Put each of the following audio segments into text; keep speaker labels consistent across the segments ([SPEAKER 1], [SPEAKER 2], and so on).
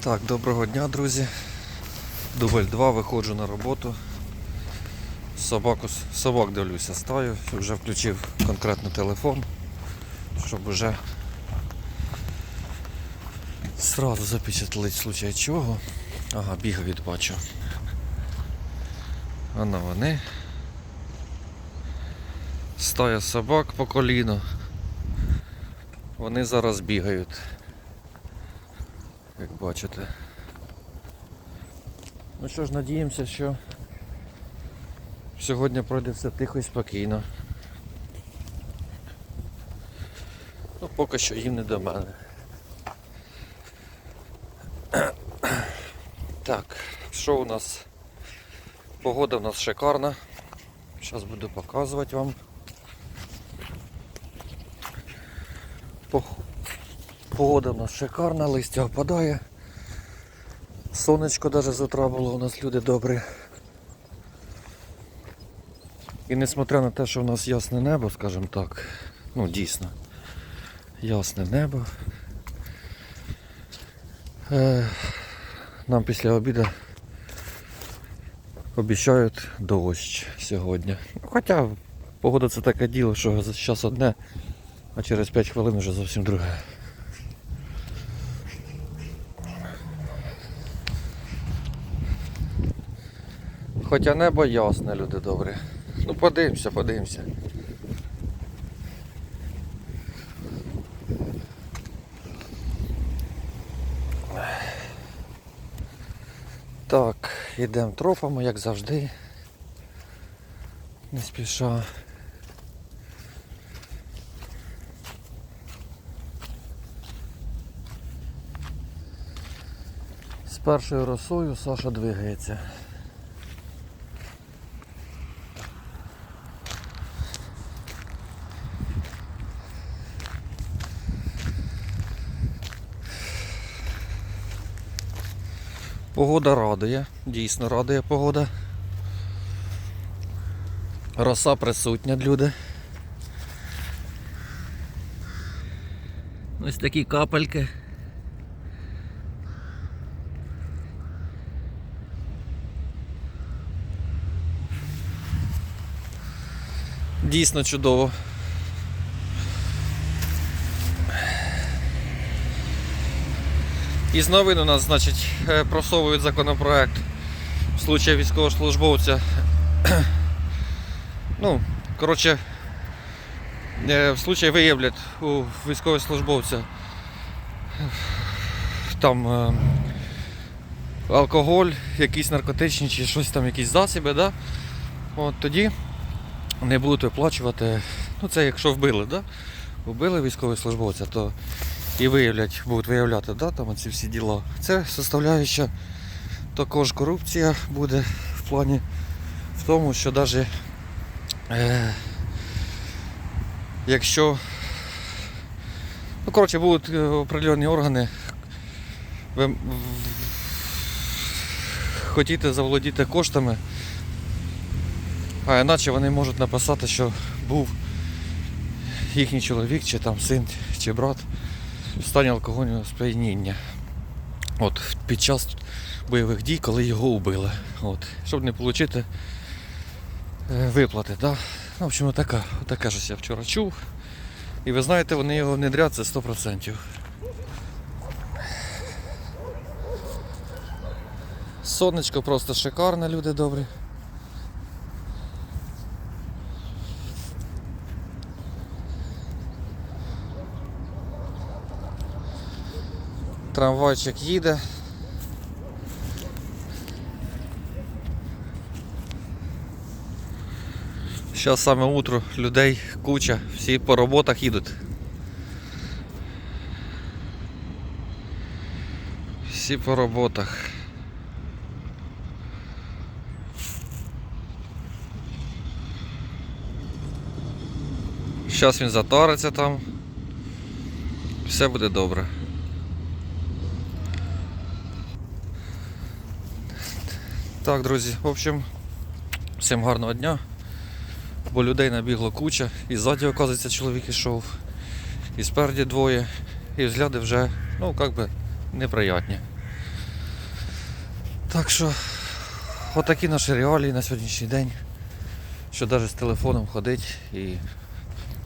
[SPEAKER 1] Так, доброго дня, друзі. Дубль 2, виходжу на роботу. Собаку, собак дивлюся, стаю, вже включив конкретно телефон, щоб вже сразу запечатлить случай чого. Ага, бігають бачу. Воно вони. Стая собак по коліно. Вони зараз бігають. Як бачите. Ну що ж, надіємося, що сьогодні пройде все тихо і спокійно. Ну, поки що їм не до мене. Так, що у нас? Погода в нас шикарна. Зараз буду показувати вам. По- Погода в нас шикарна, листя опадає. Сонечко навіть з утра було, у нас люди добрі. І несмотря на те, що в нас ясне небо, скажімо так, ну дійсно, ясне небо. Е, нам після обіду обіцяють дощ сьогодні. Хоча погода це таке діло, що зараз одне, а через 5 хвилин вже зовсім друге. Хоча небо ясне, люди добрі. Ну подивимося, подивимося. Так, йдемо тропами, як завжди. Не спіша. З першою росою Саша двигається. Погода радує, дійсно радує погода. Роса присутня, люди. Ось такі капельки. Дійсно чудово. Із новин у нас, значить, е, просовують законопроект в случае військовослужбовця. ну, коротше, е, в случае виявлять у військовослужбовця там е, алкоголь, якісь наркотичні чи щось там, якісь засоби, да? От тоді не будуть виплачувати. Ну це якщо вбили, да? Вбили військовослужбовця, то і виявлять, будуть виявляти да, там ці всі діла. Це составляюча також корупція буде в плані в тому, що навіть е, якщо ну, коротше, будуть е, определені органи ви, хотіти заволодіти коштами, а іначе вони можуть написати, що був їхній чоловік, чи там син, чи брат в стані алкогольного сп'яніння. От, під час бойових дій, коли його вбили. От, щоб не отримати е, виплати. Да? Ну, в общем, така, така ж я вчора чув. І ви знаєте, вони його внедрять це 100%. Сонечко просто шикарне, люди добрі. Трамвайчик їде. Зараз саме утро людей куча, всі по роботах їдуть. Всі по роботах. Зараз він затариться там. Все буде добре. Так, друзі, в общем, всім гарного дня. Бо людей набігло куча, і ззаді, оказується, чоловік ішов, і спереді двоє, і взгляди вже, ну, як би, неприятні. Так що, отакі наші реалії на сьогоднішній день. Що навіть з телефоном ходить і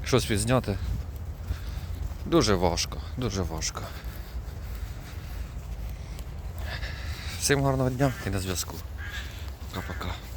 [SPEAKER 1] щось відзняти. Дуже важко, дуже важко. Всім гарного дня і на зв'язку. pra cá.